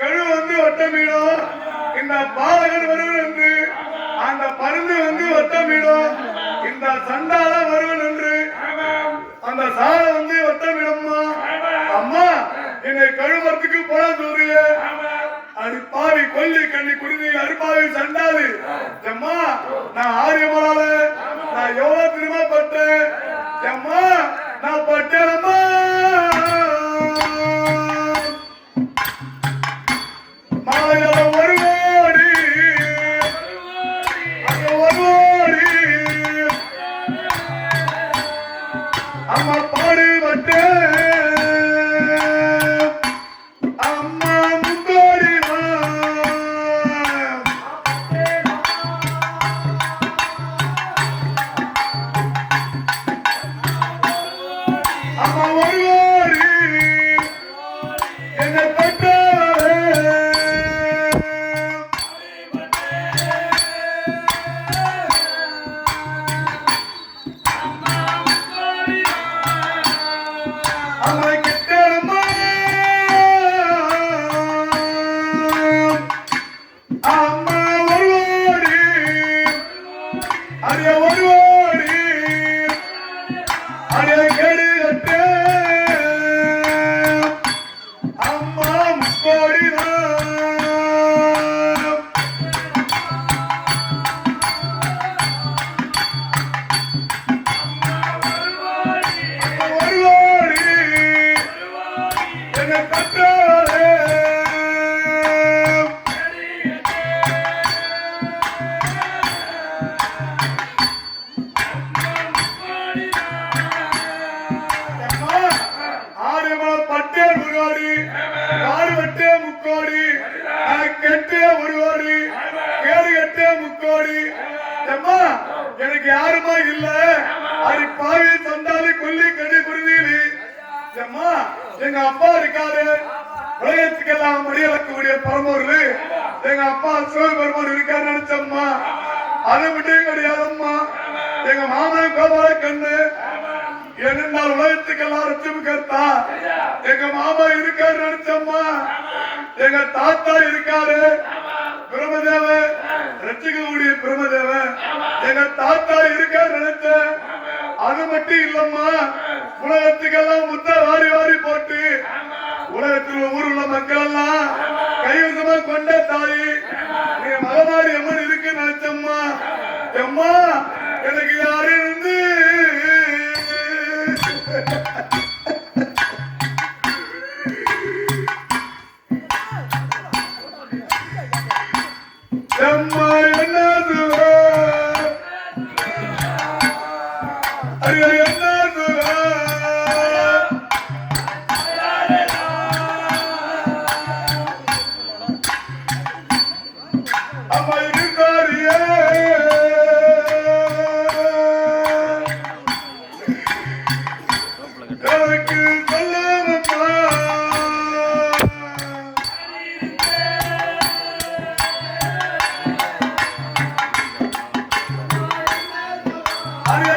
கழு வந்து ஒட்டமிடும் இந்த பாலகன் வருவன் என்று. அந்த பருந்து வந்து ஒட்டமிடும் இந்த சண்டால வருவன் என்று. அந்த சாலை வந்து ஒட்டமிடும்மா அம்மா என்னை கழுவத்துக்கு போல சொல்றிய. அது பாவி கொல்லி கண்ணி குருதி அருப்பாவி சண்டாது அம்மா நான் ஆரியமா அம்மா கோடி. முக்கோடி. அம்மா, எனக்கு யாருமா இல்ல? அது பாவி சந்தாலி கொல்லி கடி குருவீலி அம்மா எங்க அப்பா இருக்காரு. உலகத்துக்கெல்லாம் மடியளக்கக்கூடிய பரம்பொருள். எங்க அப்பா சிவபெருமான் இருக்காரு நினைச்சம்மா. அதை மட்டும் கிடையாதம்மா. எங்க மாமன் கோபால கண்ணு ஏனென்றால் உலகத்துக்கெல்லாம் ரட்சம் கர்த்தா. எங்க மாமா இருக்காரு நினைச்சம்மா. எங்க தாத்தா இருக்காரு. பிரமதேவ பிரமதேவன். பிரமதேவ எங்க தாத்தா இருக்க நினைச்ச அது மட்டும் இல்லம்மா உலகத்துக்கெல்லாம் முத்த வாரி வாரி போட்டு உலகத்தில் ஊர் உள்ள மக்கள் எல்லாம் கைவசமா கொண்ட தாய். நீ மகமாரி அம்மன் இருக்கு நினைச்சம்மா. எம்மா எனக்கு யாரு இருந்து 哎呀呀！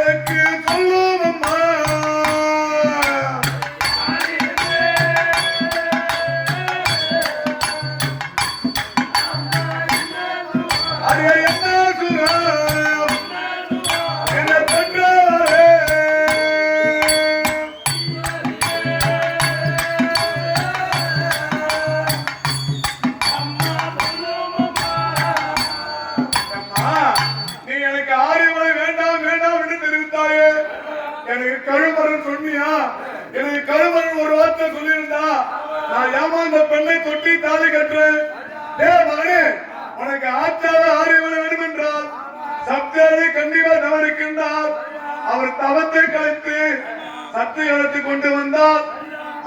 எனக்கு சொல்லும் எனக்கு கருமரன் சொன்னியா? எனக்கு கருமரன் ஒரு வார்த்தை சொல்லியிருந்தா நான் ஏமாந்த பெண்ணை தொட்டி தாலி கட்டுறேன். டே மகனே உனக்கு ஆச்சார ஆரியமலை வேண்டும் என்றால் சப்தேவி கண்டிப்பா தவறிக்கின்றார். அவர் தவத்தை கலைத்து எடுத்து கொண்டு வந்தார்.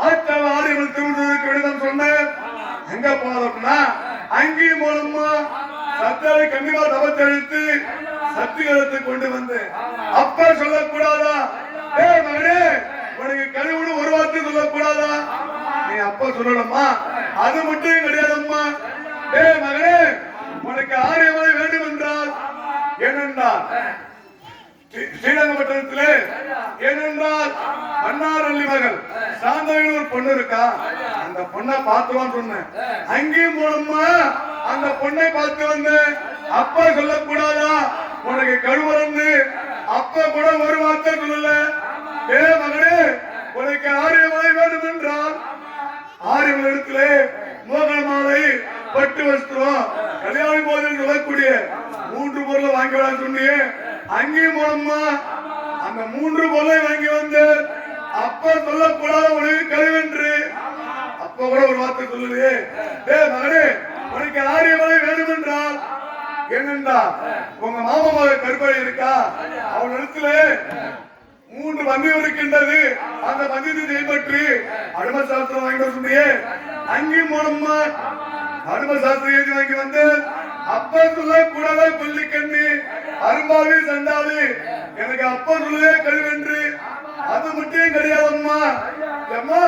ஆச்சார ஆரியமலை திருவுவதற்கு கடிதம் சொன்னேன். எங்க போனோம்னா அங்கேயும் மூலமா சத்தாவை கண்டிப்பா தவத்தெழுத்து சத்தியத்தை கொண்டு வந்து அப்ப சொல்ல ஏ மகனே உனக்கு கழிவுடு ஒரு வார்த்தை சொல்லக்கூடாதா நீ அப்ப சொல்லணுமா? அது மட்டும் கிடையாதம்மா. ஏ மகனே உனக்கு ஆரியமாய் வேண்டும் என்றால் ஏனென்றால் ஸ்ரீ- ஏனென்றால் மன்னாரள்ளி மகள் சாந்தவின்னு ஒரு பொண்ணு இருக்கா? அந்த பொண்ணை பார்த்துவான்னு சொன்னேன். அங்கேயும் போனோம்மா அந்த பொண்ணை பார்த்து வந்து அப்பா சொல்லக்கூடாதா? உனக்கு கழுவரந்து அப்பா கூட ஒரு வார்த்தை சொல்லல. ஏ மகனே உனக்கு இடத்திலே மோகன மாலை பட்டு வஸ்திரம் கல்யாண போதில் சொல்லக்கூடிய மூன்று பொருளை வாங்கி வர சொன்னியே அங்கேயும் மூலமா அந்த மூன்று பொருளை வாங்கி வந்து அப்ப சொல்லக்கூடாத உனக்கு கருவென்று. அப்ப கூட ஒரு வார்த்தை சொல்லுது. ஏ மகனே உனக்கு ஆரியமலை வேண்டும் என்றால் என்னண்டா உங்க மாமா மகள் கருப்பை இருக்கா? அவன் இடத்துல மூன்று பந்தயம் இருக்கின்றது. அந்த பந்தயத்தை செயல்பற்றி அனும சாஸ்திரம் வாங்கிட்டு சொன்னியே அங்கேயும் மூலமா அனும சாஸ்திரம் எழுதி வாங்கி வந்து அப்ப சொல்ல கூடவே கொல்லி கண்ணு அரும்பாவி சண்டாளி. எனக்கு அப்ப சொல்லவே கழுவென்று அது மட்டும் கிடையாதம்மா. அம்மா